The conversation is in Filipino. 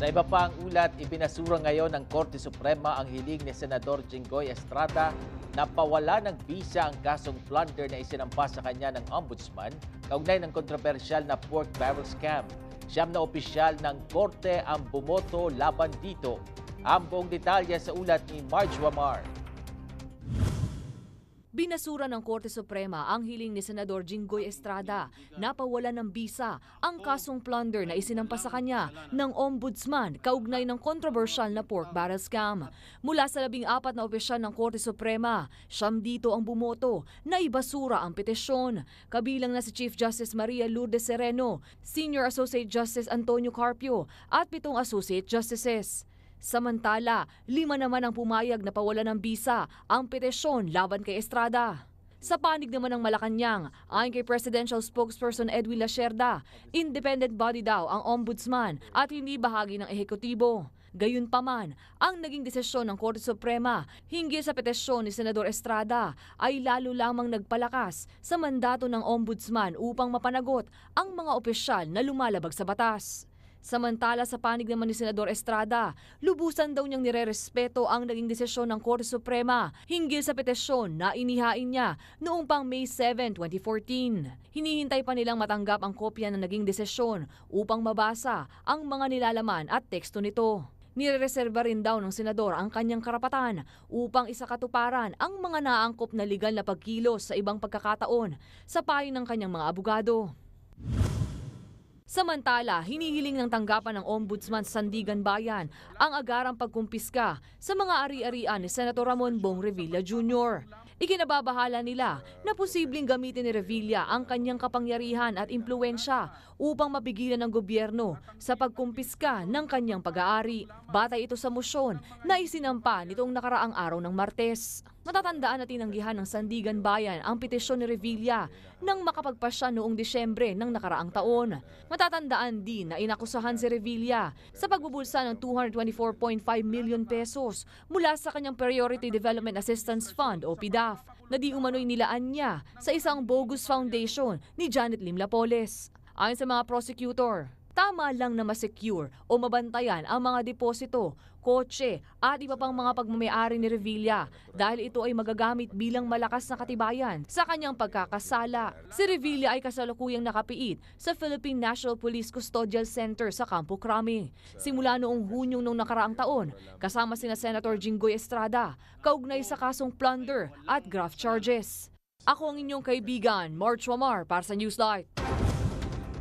Sa iba pang ulat, ibinasura ngayon ng Korte Suprema ang hiling ni Senador Jinggoy Estrada na pawala ng visa ang kasong plunder na isinampa sa kanya ng ombudsman kaugnay ng kontrobersyal na pork barrel scam. Siyam na opisyal ng korte ang bumoto laban dito. Ang buong detalye sa ulat ni Marge Wamar. Binasura ng Korte Suprema ang hiling ni Senador Jinggoy Estrada na pawalan ng bisa ang kasong plunder na isinampa sa kanya ng ombudsman kaugnay ng kontrobersyal na pork barrel scam. Mula sa labing apat na opisyal ng Korte Suprema, siyam dito ang bumoto na ibasura ang petisyon. Kabilang na si Chief Justice Maria Lourdes Sereno, Senior Associate Justice Antonio Carpio at pitong Associate Justices. Samantala, lima naman ang pumayag na pawala ng bisa ang petisyon laban kay Estrada. Sa panig naman ng Malacanang, ayon kay Presidential Spokesperson Edwin Lacerda, independent body daw ang ombudsman at hindi bahagi ng ehekutibo. Gayunpaman, ang naging desisyon ng Korte Suprema hinggil sa petisyon ni Senador Estrada ay lalo lamang nagpalakas sa mandato ng ombudsman upang mapanagot ang mga opisyal na lumalabag sa batas. Samantala sa panig naman ni Senador Estrada, lubusan daw niyang nirerespeto ang naging desisyon ng Korte Suprema hinggil sa petisyon na inihain niya noong pang May 7, 2014. Hinihintay pa nilang matanggap ang kopya ng naging desisyon upang mabasa ang mga nilalaman at teksto nito. Nirereserba rin daw ng senador ang kanyang karapatan upang isakatuparan ang mga naangkop na legal na pagkilos sa ibang pagkakataon sa payo ng kanyang mga abogado. Samantala, hinihiling ng tanggapan ng Ombudsman sa Sandigan Bayan ang agarang pagkumpiska sa mga ari-arian ni Senator Ramon Bong Revilla Jr. Ikinababahala nila na posibleng gamitin ni Revilla ang kanyang kapangyarihan at impluensya upang mapigilan ng gobyerno sa pagkumpiska ng kanyang pag-aari. Batay ito sa musyon na isinampa nitong nakaraang araw ng Martes. Matatandaan na tinanggihan ng Sandigan Bayan ang petisyon ni Revilla nang makapagpasya noong Disyembre ng nakaraang taon. Matatandaan din na inakusahan si Revilla sa pagbubulsa ng 224.5 million pesos mula sa kanyang Priority Development Assistance Fund o PDAF na di umano'y nilaan niya sa isang bogus foundation ni Janet Lim Lapoles. Ayon sa mga prosecutor, tama lang na masecure o mabantayan ang mga deposito, kotse at iba pang mga pagmamayari ni Revilla dahil ito ay magagamit bilang malakas na katibayan sa kanyang pagkakasala. Si Revilla ay kasalukuyang nakapiit sa Philippine National Police Custodial Center sa Campo Crame. Simula noong Hunyo nung nakaraang taon, kasama sina Senator Jinggoy Estrada, kaugnay sa kasong plunder at graft charges. Ako ang inyong kaibigan, March Wamar para sa Newslight.